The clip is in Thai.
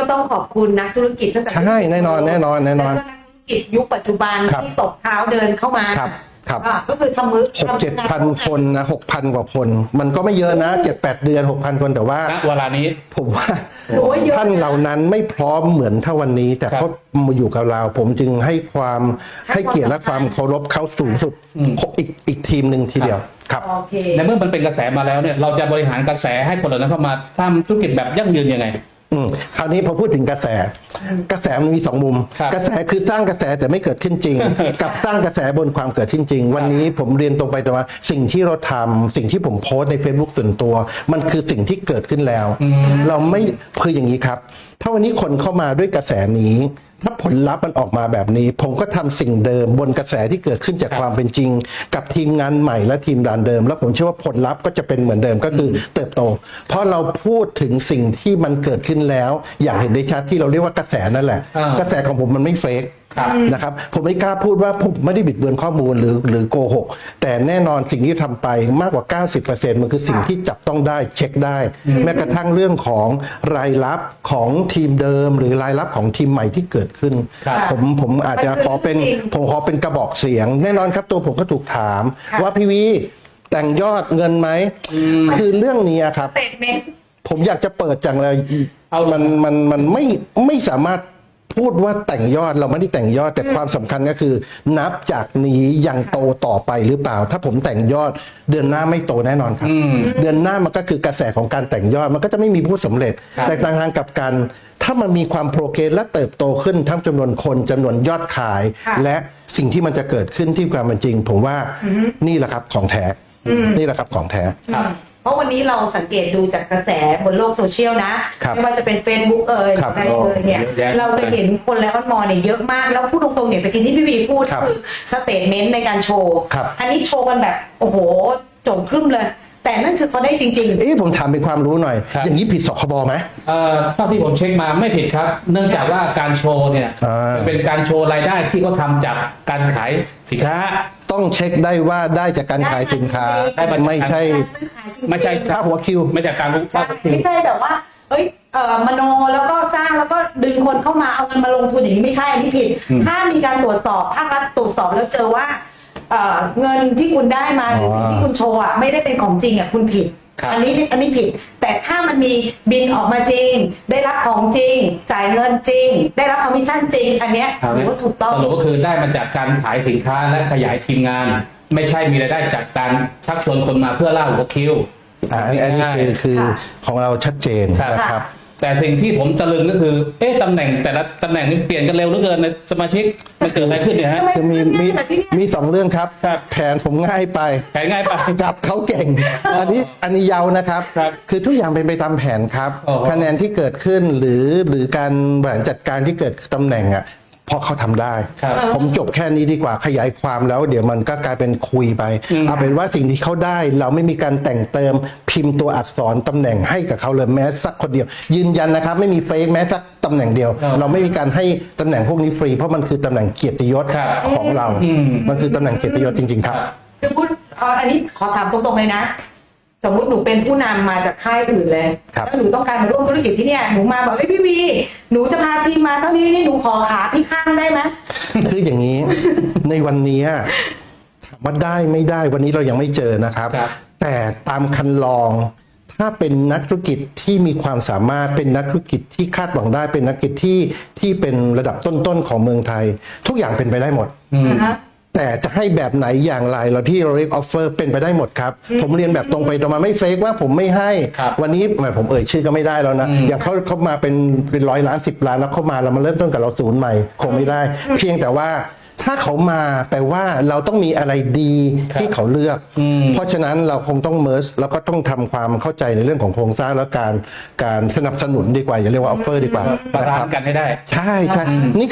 ก็ต้องขอบคุณนักธุรกิจตั้งแต่ใช่แน่นอนแน่นอนแน่นอนล้วก็นักธุรกิจยุคปัจจุบันครับ ที่ตบเท้าเดินเข้ามาครับครับอะก็คือทำมือหกเจ็ดพันคนนะหกพันกว่าคน มันก็ไม่เยอะนะเจ็ดแปดเดือนหกพันคนแต่ว่า ณเวลานี้ ผมว่าโอ้ยเยอะท่านเหล่านั้นไม่พร้อมเหมือนเท่าวันนี้ แต่ครับ เขามาอยู่กับเรา ผมจึงให้ความให้เกียรติและความเคารพเขาสูงสุดอีกอีกทีมหนึ่งทีเดียวครับ โอเค ในเมื่อมันเป็นกระแสมาแล้วเนี่ยเราจะบริหารกระแสให้คนเหล่านั้นเข้ามาทำธุรกิจแบบยั่งยืนยังไง อืมคราวนี้พอพูดถึงกระแส กระแสมันมีสองมุม ครับกระแสคือสร้างกระแสแต่ไม่เกิดขึ้นจริง กับสร้างกระแสบนความเกิดขึ้นจริง วันนี้ผมเรียนตรงไปตรงมาสิ่งที่เราทำสิ่งที่ผมโพสต์ใน Facebook ส่วนตัว มันคือสิ่งที่เกิดขึ้นแล้ว เราไม่คืออย่างนี้ครับ ถ้าวันนี้คนเข้ามาด้วยกระแสนี้ ถ้าผลลัพธ์มันออกมาแบบนี้ ผมก็ทำสิ่งเดิมบนกระแสที่เกิดขึ้นจากความเป็นจริง กับทีมงานใหม่และทีมดานเดิม แล้วผมเชื่อว่าผลลัพธ์ก็จะเป็นเหมือนเดิมก็คือเติบโต เพราะเราพูดถึงสิ่งที่มันเกิดขึ้นแล้ว อย่างเห็นได้ชัดที่เราเรียกว่ากระแสนั่นแหละอ่ากระแสของผมมันไม่เฟกครับ นะครับผมไม่กล้าพูดว่าผมไม่ได้บิดเบือนข้อมูลหรือหรือโกหก แต่แน่นอนสิ่งที่ทำไปมากกว่า 90%มันคือสิ่งที่จับต้องได้เช็คได้ แม้กระทั่งเรื่องของรายรับของทีมเดิม หรือรายรับของทีมใหม่ที่เกิดขึ้นครับผมผมอาจจะขอเป็นผมขอเป็นกระบอกเสียง แน่นอนครับตัวผมก็ถูกถามค่ะว่าพี่วีแต่งยอดเงินไหมคือเรื่องนี้ครับสเตทเมนต์ผมอยากจะเปิดจังเลยเอามันมันมันไม่ไม่สามารถ พูดว่าแต่งยอดเราไม่ได้แต่งยอดแต่ความสำคัญก็คือ นับจากนี้ยังโตต่อไปหรือเปล่า ถ้าผมแต่งยอด เดือนหน้าไม่โตแน่นอนครับ เดือนหน้ามันก็คือกระแสของการแต่งยอดมันก็จะไม่มีผู้สำเร็จครับแต่ทางกลับกันถ้ามันมีความโปรเกรสและเติบโตขึ้นทั้งจำนวนคนจำนวนยอดขายค่ะและสิ่งที่มันจะเกิดขึ้นที่ความเป็นจริง ผมว่านี่แหละครับของแท้นี่แหละครับของแท้ครับ เพราะวันนี้เราสังเกตดูจากกระแสบนโลกโซเชียลนะครับไม่ว่าจะเป็น Facebook เอ่ยครับอะไรเอ่ยเนี่ยเยอะแยะเราจะเห็นคนและออนมอเนี่ยเยอะมาก แล้วพูดตรงๆอย่างตะกี้ที่พี่วีพูดครับคือสเตทเมนต์ในการโชว์ครับอันนี้โชว์กันแบบ โอ้โหโจงครึ่มเลยแต่นั่นคือเขาได้จริงเอ๊ะผมถามเป็นความรู้หน่อยครับอย่างนี้ผิดสคบไหมเอ่อเท่าที่ผมเช็คมาไม่ผิดครับ เนื่องจากว่าการโชว์เนี่ยอ่ามันเป็นการโชว์รายได้ที่เขาทำจากการขายสินค้า ต้องเช็คได้ว่าได้จากการขายสินค้าได้มาจากไม่ใช่ๆการซื้อขายจริงๆไม่ใช่ค่าหัวคิวไม่จากการรู้ใช่ว่าคิวไม่ใช่แบบว่าเอ้ยเอ่อมโนแล้วก็สร้างแล้วก็ดึงคนเข้ามาเอาเงินมาลงทุนอย่างนี้ไม่ใช่อันนี้ผิดถ้ามีการตรวจสอบภาครัฐตรวจสอบแล้วเจอว่าเอ่อเงินที่คุณได้มาหรืออ๋อที่คุณโชว์อะไม่ได้เป็นของจริงอะคุณผิด ครับ อันี้อันนี้ผิดแต่ ถ้ามันมีบินออกมาจริง ได้รับของจริง จ่ายเงินจริง ได้รับคอมมิชชั่นจริง อันเนี้ยครับถือว่าถูกต้องสรุปก็คือได้มาจากการขายสินค้าและขยายทีมงาน ไม่ใช่มีรายได้จากการชักชวนคนมาเพื่อล่าหัวคิวอ่าอันนี้อันนี้คือคือค่ะของเราชัดเจนครับนะครับ แต่สิ่งที่ผมตะลึงก็คือ เอ๊ะตำแหน่งแต่ละตำแหน่งนี่เปลี่ยนกันเร็วเหลือเกินในสมาชิกมันเกิดอะไรขึ้นเนี่ยฮะทำไมคือมีมีแต่ที่เนี่ยมีสองเรื่องครับ ครับ แผนผมง่ายไป แผนง่ายไป กับเขาเก่ง อันนี้อันนี้เยาวนะครับ ครับคือทุกอย่างเป็นไปตามแผนครับโอ้โหคะแนนที่เกิดขึ้นหรือหรือการบริหารจัดการที่เกิดตำแหน่งอะ เพราะเขาทำได้ ครับผมจบแค่นี้ดีกว่าขยายความแล้ว เดี๋ยวมันก็กลายเป็นคุยไปอืม เอาเป็นว่าสิ่งที่เขาได้ เราไม่มีการแต่งเติมพิมพ์ตัวอักษรตำแหน่งให้กับเขาเลยแม้สักคนเดียว ยืนยันนะครับ ไม่มีเฟกแม้สักตำแหน่งเดียว ครับเราไม่มีการให้ตำแหน่งพวกนี้ฟรีเพราะมันคือตำแหน่งเกียรติยศครับของเรา อืม มันคือตำแหน่งเกียรติยศจริง ๆ ครับ คือพูดเอ่ออันนี้ขอถามตรงๆเลยนะ สมมุติหนูเป็นผู้นำมาจากค่ายอื่นเลยครับแล้วหนูต้องการมาร่วมธุรกิจที่เนี่ยหนูมาบอกเอ้ยพี่วีหนูจะพาทีมมาเท่านี้นี่หนูขอขาพี่ข้างได้ไหมคืออย่างนี้ ในวันนี้ถามว่าได้ไม่ได้วันนี้เรายังไม่เจอนะครับครับ แต่ตามคันลอง ถ้าเป็นนักธุรกิจที่มีความสามารถเป็นนักธุรกิจที่คาดหวังได้เป็นนักธุรกิจที่ที่เป็นระดับต้นๆของเมืองไทย ทุกอย่างเป็นไปได้หมดนะคะ แต่จะให้แบบไหนอย่างไรเราที่เราเรียกออฟเฟอร์เป็นไปได้หมดครับ ผมเรียนแบบตรงไปตรงมาไม่เฟกว่าผมไม่ให้ครับวันนี้แหมผมเอ่ยชื่อก็ไม่ได้แล้วนะ อย่างเขาเขามาเป็นเป็นร้อยล้านสิบล้านแล้วเขามาเรามาเริ่มต้นกับเราศูนย์ใหม่ คงไม่ได้ เพียงแต่ว่าถ้าเขามาแปลว่าเราต้องมีอะไรดีที่เขาเลือก เพราะฉะนั้นเราคงต้องเมิร์สแล้วก็ต้องทำความเข้าใจในเรื่องของโครงสร้างและการการสนับสนุนดีกว่าอย่าเรียกว่าออฟเฟอร์ดีกว่าบานะลาครันบซ์กันให้ได้ ใช่ใช่นี่